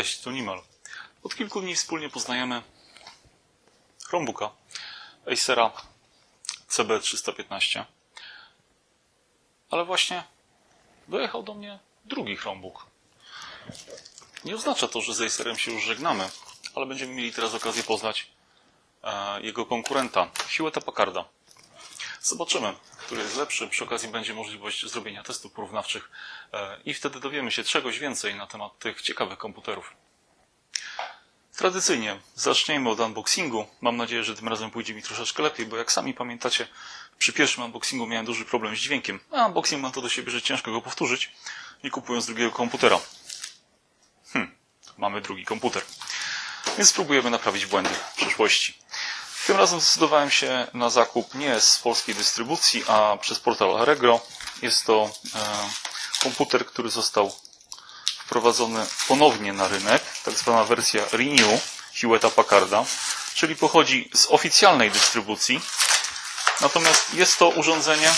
Cześć, tu Nimal. Od kilku dni wspólnie poznajemy Chromebooka Acera CB315. Ale właśnie dojechał do mnie drugi Chromebook. Nie oznacza to, że z Acerem się już żegnamy, ale będziemy mieli teraz okazję poznać e, jego konkurenta, Hewletta Packarda. Zobaczymy, który jest lepszy. Przy okazji będzie możliwość zrobienia testów porównawczych e, i wtedy dowiemy się czegoś więcej na temat tych ciekawych komputerów. Tradycyjnie zaczniemy od unboxingu. Mam nadzieję, że tym razem pójdzie mi troszeczkę lepiej, bo jak sami pamiętacie, przy pierwszym unboxingu miałem duży problem z dźwiękiem. A unboxing ma to do siebie, że ciężko go powtórzyć, nie kupując drugiego komputera. Hm, mamy drugi komputer. Więc spróbujemy naprawić błędy w przyszłości. Tym razem zdecydowałem się na zakup nie z polskiej dystrybucji, a przez portal Allegro. Jest to e, komputer, który został wprowadzony ponownie na rynek, tak zwana wersja Renew Hewletta Packarda, czyli pochodzi z oficjalnej dystrybucji. Natomiast jest to urządzenie,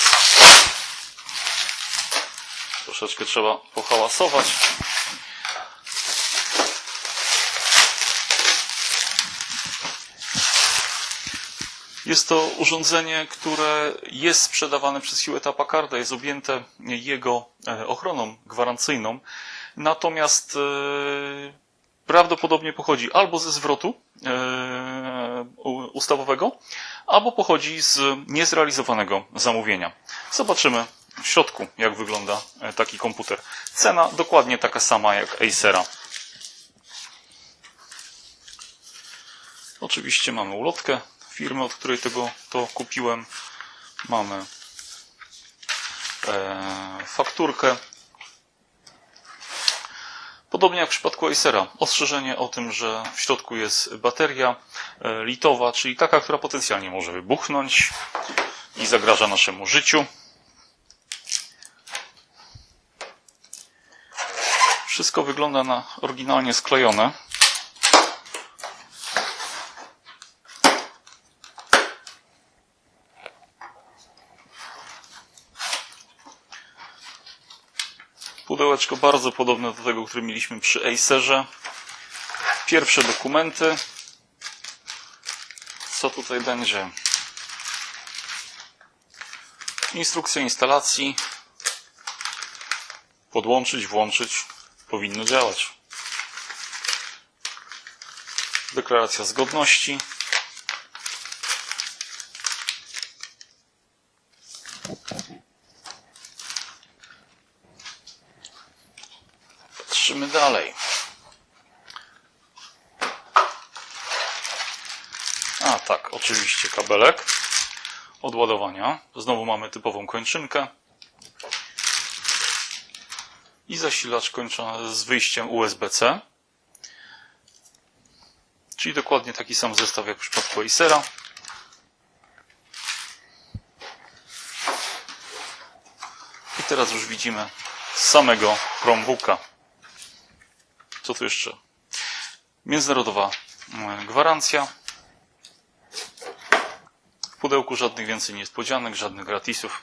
troszeczkę trzeba pohałasować, Jest to urządzenie, które jest sprzedawane przez Hewletta Packarda, jest objęte jego e, ochroną gwarancyjną, natomiast e, prawdopodobnie pochodzi albo ze zwrotu e, ustawowego, albo pochodzi z niezrealizowanego zamówienia. Zobaczymy w środku, jak wygląda taki komputer. Cena dokładnie taka sama jak Acera. Oczywiście mamy ulotkę firmy, od której tego to kupiłem. Mamy e, fakturkę. Podobnie jak w przypadku Acera, ostrzeżenie o tym, że w środku jest bateria e, litowa, czyli taka, która potencjalnie może wybuchnąć i zagraża naszemu życiu. Wszystko wygląda na oryginalnie sklejone. Pudełeczko bardzo podobne do tego, które mieliśmy przy Acerze. Pierwsze dokumenty. Co tutaj będzie? Instrukcja instalacji. Podłączyć, włączyć. Powinno działać. Deklaracja zgodności. Patrzymy dalej. A tak, oczywiście kabelek od ładowania. Znowu mamy typową kończynkę. I zasilacz kończony z wyjściem USB-C. Czyli dokładnie taki sam zestaw jak w przypadku Acera. I teraz już widzimy samego Chromebooka. Co tu jeszcze? Międzynarodowa e, gwarancja. W pudełku żadnych więcej niespodzianek, żadnych gratisów.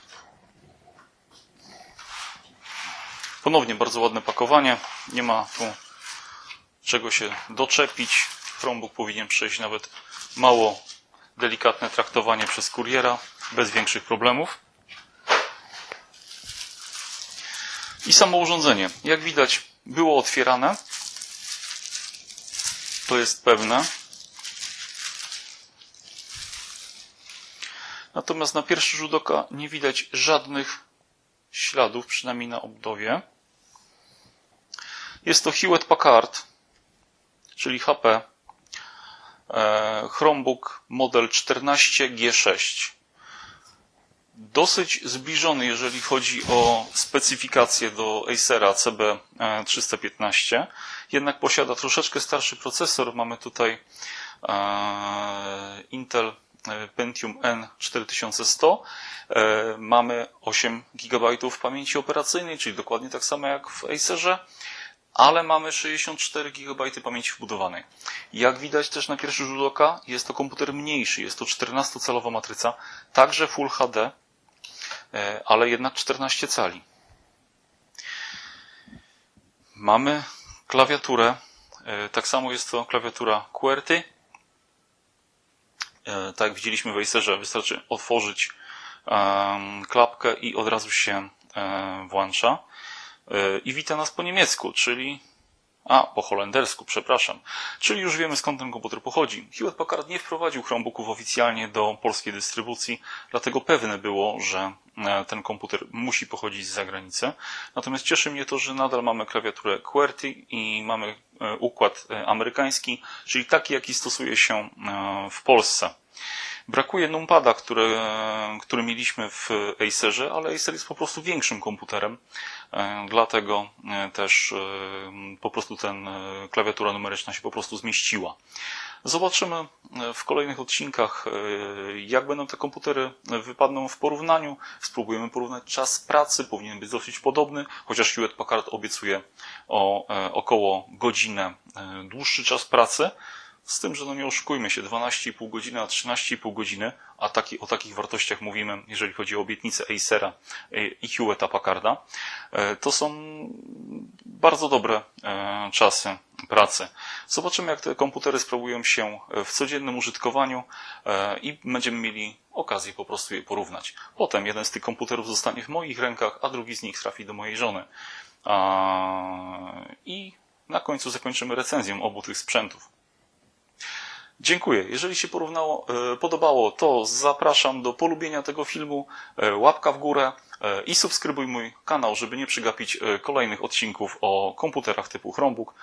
Ponownie bardzo ładne pakowanie. Nie ma tu czego się doczepić. Chromebook powinien przejść nawet mało delikatne traktowanie przez kuriera bez większych problemów. I samo urządzenie. Jak widać, było otwierane. To jest pewne. Natomiast na pierwszy rzut oka nie widać żadnych śladów, przynajmniej na obudowie. Jest to Hewlett Packard, czyli HP. e, Chromebook model 14G6 dosyć zbliżony, jeżeli chodzi o specyfikację do Acera CB315. Jednak posiada troszeczkę starszy procesor. Mamy tutaj e, Intel e, Pentium N4100. E, Mamy 8 GB pamięci operacyjnej, czyli dokładnie tak samo jak w Acerze ale mamy 64 GB pamięci wbudowanej. Jak widać też na pierwszy rzut oka, jest to komputer mniejszy, jest to 14-calowa matryca, także Full HD, ale jednak 14 cali. Mamy klawiaturę E, Tak samo jest to klawiatura QWERTY. E, Tak jak widzieliśmy w Acerze, wystarczy otworzyć klapkę i od razu się e, włącza. E, I wita nas po niemiecku, czyli a, po holendersku, przepraszam. Czyli już wiemy skąd ten komputer pochodzi. Hewlett Packard nie wprowadził Chromebooków oficjalnie do polskiej dystrybucji, dlatego pewne było, że e, ten komputer musi pochodzić z zagranicy. Natomiast cieszy mnie to, że nadal mamy klawiaturę QWERTY i mamy e, układ e, amerykański, czyli taki, jaki stosuje się w Polsce. Brakuje numpada, który, który mieliśmy w Acerze, ale Acer jest po prostu większym komputerem, e, dlatego e, też e, po prostu ten klawiatura numeryczna się po prostu zmieściła. Zobaczymy w kolejnych odcinkach, jak będą te komputery wypadną w porównaniu. Spróbujemy porównać czas pracy, powinien być dosyć podobny, chociaż Hewlett Packard obiecuje o około godzinę dłuższy czas pracy. Z tym, że no nie oszukujmy się, 12,5 godziny a 13,5 godziny, a taki, o takich wartościach mówimy, jeżeli chodzi o obietnicę Acera e, i Hewletta Packarda, e, to są bardzo dobre e, czasy pracy. Zobaczymy, jak te komputery sprawują się w codziennym użytkowaniu i będziemy mieli okazję po prostu je porównać. Potem jeden z tych komputerów zostanie w moich rękach, a drugi z nich trafi do mojej żony. I na końcu zakończymy recenzję obu tych sprzętów. Dziękuję. Jeżeli się porównało, e, podobało, to zapraszam do polubienia tego filmu, e, łapka w górę e, i subskrybuj mój kanał, żeby nie przegapić kolejnych odcinków o komputerach typu Chromebook